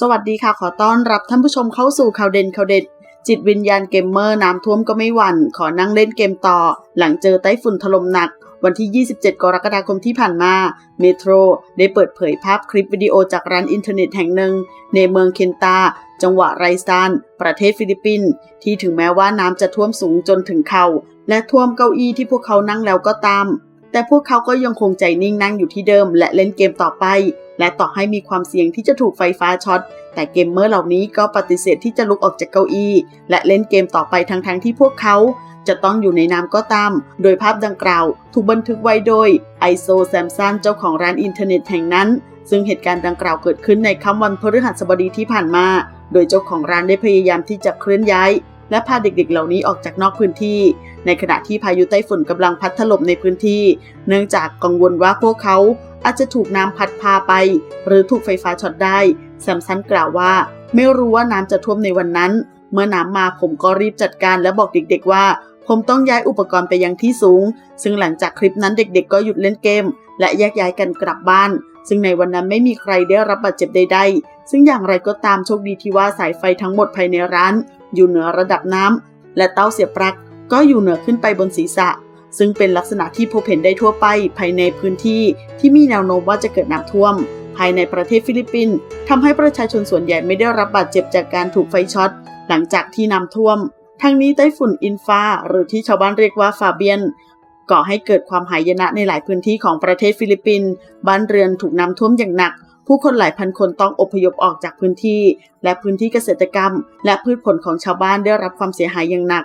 สวัสดีค่ะขอต้อนรับท่านผู้ชมเข้าสู่ข่าวเด่นข่าวเด็ด จิตวิญญาณเกมเมอร์น้ำท่วมก็ไม่หวั่น ขอนั่งเล่นเกมต่อ หลังเจอไต้ฝุ่นถล่มหนัก วันที่ 27 กรกฎาคมที่ผ่านมา เมโทรได้เปิดเผยภาพคลิปวิดีโอจากร้านอินเทอร์เน็ตแห่งหนึ่ง ในเมืองเคนตา จังหวัดไรซานประเทศฟิลิปปินส์ที่ถึงแม้ว่าน้ำจะท่วมสูงจนถึงเข่าและท่วมเก้าอี้ที่พวกเขานั่งแล้วก็ตาม แต่พวกเขาก็ยังคงใจนิ่งนั่งอยู่ที่เดิม และเล่นเกมต่อไป และต่อให้มีความเสี่ยงที่จะถูกไฟฟ้าช็อต แต่เกมเมอร์เหล่านี้ก็ปฏิเสธที่จะลุกออกจากเก้าอี้ และเล่นเกมต่อไปทั้งๆทที่พวกเขา จะต้องอยู่ในน้ำก็ตาม โดยภาพดังกล่าว ถูกบันทึกไว้โดยไอโซแซมซันเจ้าของร้านอินเทอร์เน็ตแห่งนั้น ซึ่งเหตุการณ์ดังกล่าวเกิดขึ้นในค่ำวันพฤหัสบดีที่ผ่านมา โดยเจ้าของร้านได้พยายามที่จะเคลื่อนย้าย และพาเด็กๆ เหล่านี้ออกจากนอกพื้นที่ ในขณะที่พายุไต้ฝุ่นกำลังพัดถล่มในพื้นที่ เนื่องจากกังวลว่าพวกเขาอาจจะถูกน้ำพัดพาไป หรือถูกไฟฟ้าช็อตได้แซมสันกล่าวว่า ไม่รู้ว่าน้ำจะท่วมในวันนั้น เมื่อน้ำมาผมก็รีบจัดการและบอกเด็กๆว่า ผมต้องย้ายอุปกรณ์ไปยังที่สูง ซึ่งหลังจากคลิปนั้นเด็กๆ ก็หยุดเล่นเกม และแยกย้ายกันกลับบ้าน ซึ่งในวันนั้นไม่มีใครได้รับบาดเจ็บใดๆ ซึ่งอย่างไรก็ตามโชคดีที่ว่าสายไฟทั้งหมดภายในร้าน อยู่เหนือระดับน้ำและเต้าเสียบปลั๊ก ก็อยู่เหนือขึ้นไปบนศีรษะ ซึ่งเป็นลักษณะที่พบเห็นได้ทั่วไปภายในพื้นที่ที่มีแนวโน้มว่าจะเกิดน้ำท่วม ภายในประเทศฟิลิปปินส์ทำให้ประชาชนส่วนใหญ่ไม่ได้รับบาดเจ็บจากการถูกไฟช็อต หลังจากที่น้ำท่วม ทั้งนี้ไต้ฝุ่นอินฟาหรือที่ชาวบ้านเรียกว่าฟาเบียนก่อให้เกิดความหายนะในหลายพื้นที่ของประเทศฟิลิปปินส์ บ้านเรือนถูกน้ำท่วมอย่างหนัก ผู้คนหลายพันคนต้องอพยพออกจากพื้นที่ และพื้นที่เกษตรกรรม และพืชผลของชาวบ้านได้รับความเสียหายอย่างหนัก